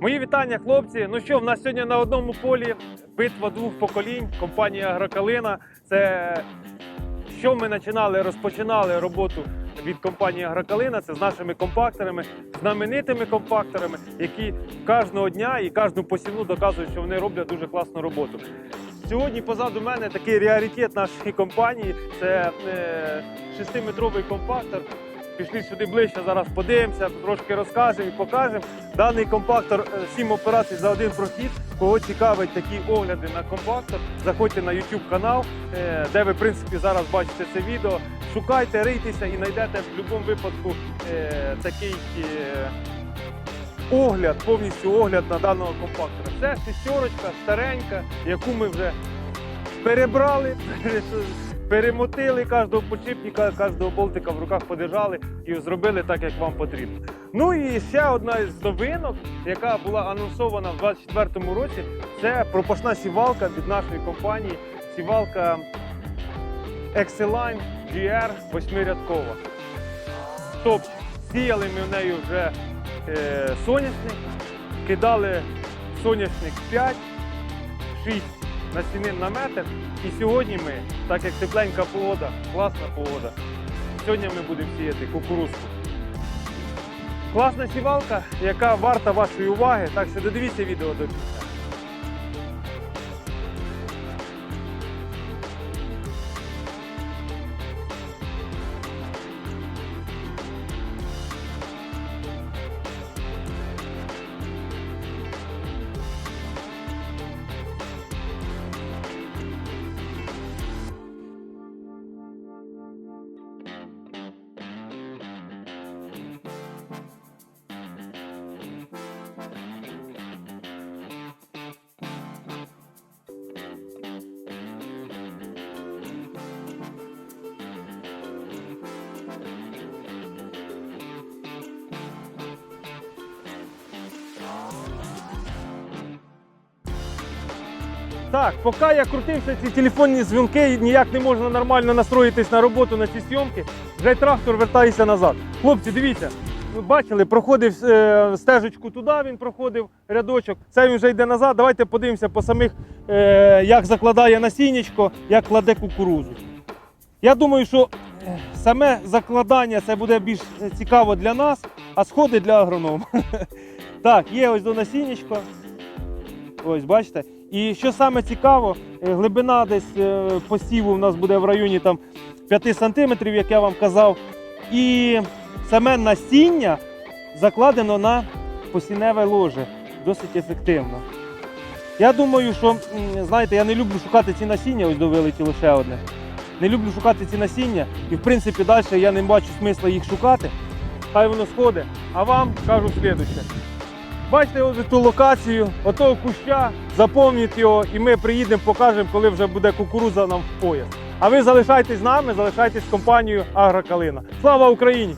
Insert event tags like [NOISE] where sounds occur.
Мої вітання, хлопці. Ну що, в нас сьогодні на одному полі битва двох поколінь, компанія Агрокалина. Це що ми починали, розпочинали роботу від компанії Агрокалина. Це з нашими компакторами, знаменитими компакторами, які кожного дня і кожну посівну доказують, що вони роблять дуже класну роботу. Сьогодні позаду мене такий реалітет нашої компанії. Це е, 6-метровий компактор. Пішли сюди ближче, зараз подивимося, трошки розкажемо і покажемо. Даний компактор 7 операцій за один прохід. Кого цікавить такі огляди на компактор, заходьте на YouTube канал, е, де ви в принципі зараз бачите це відео. Шукайте, рийтеся і знайдете в будь-якому випадку е, такий е, огляд, повністю огляд на даного компактора. Це шістерочка старенька, яку ми вже перебрали, [LAUGHS] перемотили кожного почіпника, кожного болтика в руках подержали і зробили так, як вам потрібно. Ну і ще одна із новинок, яка була анонсована в 2024 році, це пропашна сівалка від нашої компанії. Сівалка Exceline GR восьмирядкова. Тобто сіяли ми в неї вже е, соняшник, кидали соняшник 5, 6 на метр. І сьогодні ми, так як тепленька погода, класна погода, сьогодні ми будемо сіяти кукурузку. Класна сівалка, яка варта вашої уваги, так що додивіться відео до кінця. Так, поки я крутився ці телефонні дзвінки, ніяк не можна нормально настроїтись на роботу на ці зйомки, вже й трактор вертається назад. Хлопці, дивіться, ви бачили, проходив е, стежечку туди, він проходив рядочок. Це він вже йде назад. Давайте подивимося по самих, е, як закладає насіннячко, як кладе кукурузу. Я думаю, що е, саме закладання це буде більш цікаво для нас, а сходи для агронома. [LAUGHS] Так, є ось до насіннячко. Ось, бачите. І що саме цікаво, е, глибина десь е, посіву у нас буде в районі там 5 см, як я вам казав. І саме насіння закладено на посіневе ложе. Досить ефективно. Я думаю, що, знаєте, я не люблю шукати ці насіння, ось довилетіло ще одне. Не люблю шукати ці насіння, і в принципі далі я не бачу смисла їх шукати. Хай воно сходить. А вам кажу слідуще. Бачите ось ту локацію, отого куща, заповніть його, і ми приїдемо, покажемо, коли вже буде кукуруза нам в пояс. А ви залишайтесь з нами, залишайтесь компанією Агрокалина. Слава Україні!